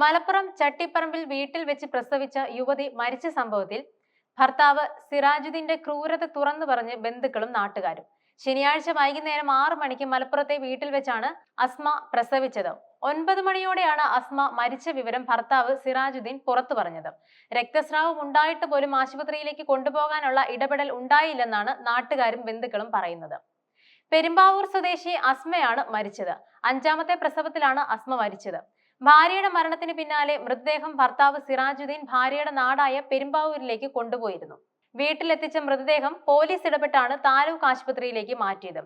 മലപ്പുറം ചട്ടിപ്പറമ്പിൽ വീട്ടിൽ വെച്ച് പ്രസവിച്ച യുവതി മരിച്ച സംഭവത്തിൽ ഭർത്താവ് സിറാജുദ്ദീന്റെ ക്രൂരത തുറന്നു പറഞ്ഞ് ബന്ധുക്കളും നാട്ടുകാരും. ശനിയാഴ്ച വൈകുന്നേരം ആറു മണിക്ക് മലപ്പുറത്തെ വീട്ടിൽ വെച്ചാണ് അസ്മ പ്രസവിച്ചത്. ഒൻപത് മണിയോടെയാണ് അസ്മ മരിച്ച വിവരം ഭർത്താവ് സിറാജുദ്ദീൻ പുറത്തു പറഞ്ഞത്. രക്തസ്രാവം ഉണ്ടായിട്ട് പോലും ആശുപത്രിയിലേക്ക് കൊണ്ടുപോകാനുള്ള ഇടപെടൽ ഉണ്ടായില്ലെന്നാണ് നാട്ടുകാരും ബന്ധുക്കളും പറയുന്നത്. പെരുമ്പാവൂർ സ്വദേശി അസ്മയാണ് മരിച്ചത്. അഞ്ചാമത്തെ പ്രസവത്തിലാണ് അസ്മ മരിച്ചത്. ഭാര്യയുടെ മരണത്തിന് പിന്നാലെ മൃതദേഹം ഭർത്താവ് സിറാജുദ്ദീൻ ഭാര്യയുടെ നാടായ പെരുമ്പാവൂരിലേക്ക് കൊണ്ടുപോയിരുന്നു. വീട്ടിലെത്തിച്ച മൃതദേഹം പോലീസ് ഇടപെട്ടാണ് താലൂക്ക് ആശുപത്രിയിലേക്ക് മാറ്റിയത്.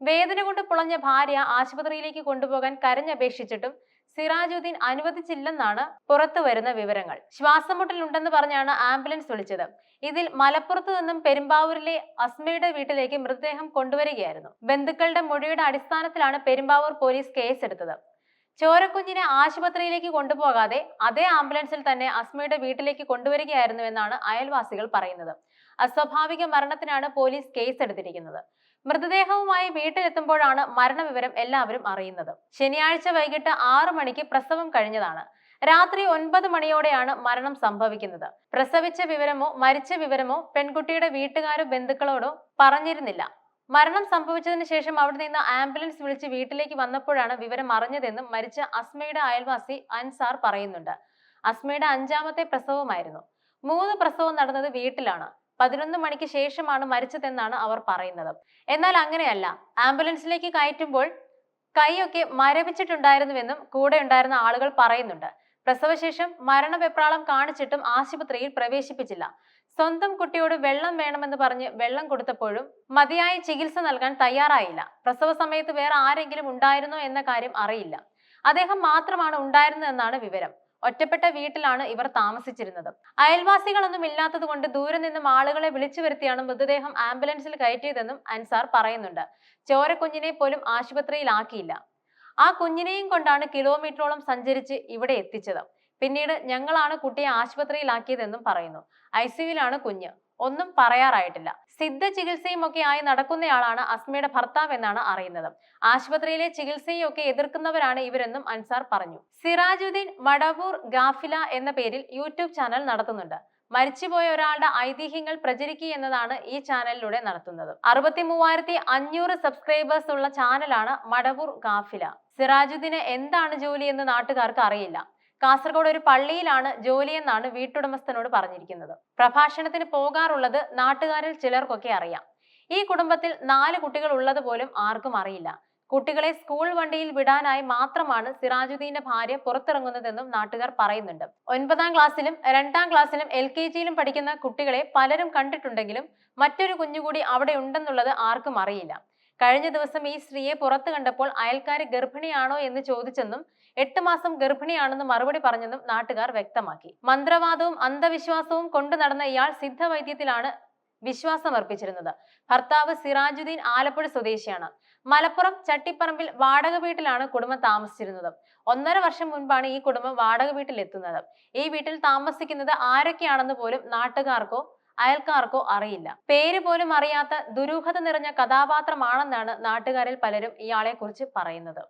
വേദന കൊണ്ട് പുളഞ്ഞ ഭാര്യ ആശുപത്രിയിലേക്ക് കൊണ്ടുപോകാൻ കരഞ്ഞപേക്ഷിച്ചിട്ടും സിറാജുദ്ദീൻ അനുവദിച്ചില്ലെന്നാണ് പുറത്തു വരുന്ന വിവരങ്ങൾ. ശ്വാസമുട്ടലുണ്ടെന്ന് പറഞ്ഞാണ് ആംബുലൻസ് വിളിച്ചത്. ഇതിൽ മലപ്പുറത്തു നിന്നും പെരുമ്പാവൂരിലെ അസ്മയുടെ വീട്ടിലേക്ക് മൃതദേഹം കൊണ്ടുവരികയായിരുന്നു. ബന്ധുക്കളുടെ മൊഴിയുടെ അടിസ്ഥാനത്തിലാണ് പെരുമ്പാവൂർ പോലീസ് കേസെടുത്തത്. ചോരക്കുഞ്ഞിനെ ആശുപത്രിയിലേക്ക് കൊണ്ടുപോകാതെ അതേ ആംബുലൻസിൽ തന്നെ അസ്മയുടെ വീട്ടിലേക്ക് കൊണ്ടുവരികയായിരുന്നു എന്നാണ് അയൽവാസികൾ പറയുന്നത്. അസ്വാഭാവിക മരണത്തിനാണ് പോലീസ് കേസ് എടുത്തിരിക്കുന്നത്. മൃതദേഹവുമായി വീട്ടിലെത്തുമ്പോഴാണ് മരണവിവരം എല്ലാവരും അറിയുന്നത്. ശനിയാഴ്ച വൈകിട്ട് ആറു മണിക്ക് പ്രസവം കഴിഞ്ഞതാണ്. രാത്രി ഒൻപത് മണിയോടെയാണ് മരണം സംഭവിക്കുന്നത്. പ്രസവിച്ച വിവരമോ മരിച്ച വിവരമോ പെൺകുട്ടിയുടെ വീട്ടുകാരോ ബന്ധുക്കളോടോ പറഞ്ഞിരുന്നില്ല. മരണം സംഭവിച്ചതിന് ശേഷം അവിടെ നിന്ന് ആംബുലൻസ് വിളിച്ച് വീട്ടിലേക്ക് വന്നപ്പോഴാണ് വിവരം അറിഞ്ഞതെന്നും മരിച്ച അസ്മയുടെ അയൽവാസി അൻസാർ പറയുന്നുണ്ട്. അസ്മയുടെ അഞ്ചാമത്തെ പ്രസവമായിരുന്നു. മൂന്ന് പ്രസവം നടന്നത് വീട്ടിലാണ്. പതിനൊന്ന് മണിക്ക് ശേഷമാണ് മരിച്ചതെന്നാണ് അവർ പറയുന്നത്. എന്നാൽ അങ്ങനെയല്ല. ആംബുലൻസിലേക്ക് കയറ്റുമ്പോൾ കൈയൊക്കെ മരവിച്ചിട്ടുണ്ടായിരുന്നുവെന്നും കൂടെ ഉണ്ടായിരുന്ന ആളുകൾ പറയുന്നുണ്ട്. പ്രസവശേഷം മരണവെപ്രാളം കാണിച്ചിട്ടും ആശുപത്രിയിൽ പ്രവേശിപ്പിച്ചില്ല. സ്വന്തം കുട്ടിയോട് വെള്ളം വേണമെന്ന് പറഞ്ഞ് വെള്ളം കൊടുത്തപ്പോഴും മതിയായ ചികിത്സ നൽകാൻ തയ്യാറായില്ല. പ്രസവ സമയത്ത് വേറെ ആരെങ്കിലും ഉണ്ടായിരുന്നോ എന്ന കാര്യം അറിയില്ല. അദ്ദേഹം മാത്രമാണ് ഉണ്ടായിരുന്നതെന്നാണ് വിവരം. ഒറ്റപ്പെട്ട വീട്ടിലാണ് ഇവർ താമസിച്ചിരുന്നത്. അയൽവാസികളൊന്നും ഇല്ലാത്തത് കൊണ്ട് ദൂരെ നിന്നും ആളുകളെ വിളിച്ചു വരുത്തിയാണ് മൃതദേഹം ആംബുലൻസിൽ കയറ്റിയതെന്നും അൻസാർ പറയുന്നുണ്ട്. ചോരക്കുഞ്ഞിനെ പോലും ആശുപത്രിയിലാക്കിയില്ല. ആ കുഞ്ഞിനെയും കൊണ്ടാണ് കിലോമീറ്ററോളം സഞ്ചരിച്ച് ഇവിടെ എത്തിച്ചത്. പിന്നീട് ഞങ്ങളാണ് കുട്ടിയെ ആശുപത്രിയിലാക്കിയതെന്നും പറയുന്നു. ഐ സിയുലാണ് കുഞ്ഞ്. ഒന്നും പറയാറായിട്ടില്ല. സിദ്ധ ചികിത്സയും ഒക്കെ ആയി നടക്കുന്നയാളാണ് അസ്മയുടെ ഭർത്താവ് എന്നാണ് അറിയുന്നത്. ആശുപത്രിയിലെ ചികിത്സയും ഒക്കെ എതിർക്കുന്നവരാണ് ഇവരെന്നും അൻസാർ പറഞ്ഞു. സിറാജുദ്ദീൻ മടവൂർ ഗാഫില എന്ന പേരിൽ യൂട്യൂബ് ചാനൽ നടത്തുന്നുണ്ട്. മരിച്ചുപോയ ഒരാളുടെ ഐതിഹ്യങ്ങൾ പ്രചരിക്കുക എന്നതാണ് ഈ ചാനലിലൂടെ നടത്തുന്നത്. അറുപത്തി മൂവായിരത്തി അഞ്ഞൂറ് സബ്സ്ക്രൈബേഴ്സ് ഉള്ള ചാനലാണ് മടവൂർ ഗാഫില. സിറാജുദ്ദീന് എന്താണ് ജോലി എന്ന് നാട്ടുകാർക്ക് അറിയില്ല. കാസർഗോഡ് ഒരു പള്ളിയിലാണ് ജോലിയെന്നാണ് വീട്ടുടമസ്ഥനോട് പറഞ്ഞിരിക്കുന്നത്. പ്രഭാഷണത്തിന് പോകാറുള്ളത് നാട്ടുകാരിൽ ചിലർക്കൊക്കെ അറിയാം. ഈ കുടുംബത്തിൽ നാല് കുട്ടികൾ ഉള്ളത് പോലും ആർക്കും അറിയില്ല. കുട്ടികളെ സ്കൂൾ വണ്ടിയിൽ വിടാനായി മാത്രമാണ് സിറാജുദ്ദീന്റെ ഭാര്യ പുറത്തിറങ്ങുന്നതെന്നും നാട്ടുകാർ പറയുന്നുണ്ട്. ഒൻപതാം ക്ലാസ്സിലും രണ്ടാം ക്ലാസ്സിലും എൽ കെ ജിയിലും പഠിക്കുന്ന കുട്ടികളെ പലരും കണ്ടിട്ടുണ്ടെങ്കിലും മറ്റൊരു കുഞ്ഞുകൂടി അവിടെ ഉണ്ടെന്നുള്ളത് ആർക്കും അറിയില്ല. കഴിഞ്ഞ ദിവസം ഈ സ്ത്രീയെ പുറത്തു കണ്ടപ്പോൾ അയൽക്കാരി ഗർഭിണിയാണോ എന്ന് ചോദിച്ചെന്നും എട്ട് മാസം ഗർഭിണിയാണെന്ന് മറുപടി പറഞ്ഞെന്നും നാട്ടുകാർ വ്യക്തമാക്കി. മന്ത്രവാദവും അന്ധവിശ്വാസവും കൊണ്ടു നടന്ന ഇയാൾ സിദ്ധവൈദ്യത്തിലാണ് വിശ്വാസമർപ്പിച്ചിരുന്നത് ഭർത്താവ് സിറാജുദ്ദീൻ ആലപ്പുഴ സ്വദേശിയാണ്. മലപ്പുറം ചട്ടിപ്പറമ്പിൽ വാടക വീട്ടിലാണ് കുടുംബം താമസിച്ചിരുന്നത്. ഒന്നര വർഷം മുൻപാണ് ഈ കുടുംബം വാടക വീട്ടിൽ എത്തുന്നത്. ഈ വീട്ടിൽ താമസിക്കുന്നത് ആരൊക്കെയാണെന്ന് പോലും നാട്ടുകാർക്കോ അയൽക്കാർക്കോ അറിയില്ല. പേര് പോലും അറിയാത്ത ദുരൂഹത നിറഞ്ഞ കഥാപാത്രമാണെന്നാണ് നാട്ടുകാരിൽ പലരും ഇയാളെ കുറിച്ച് പറയുന്നത്.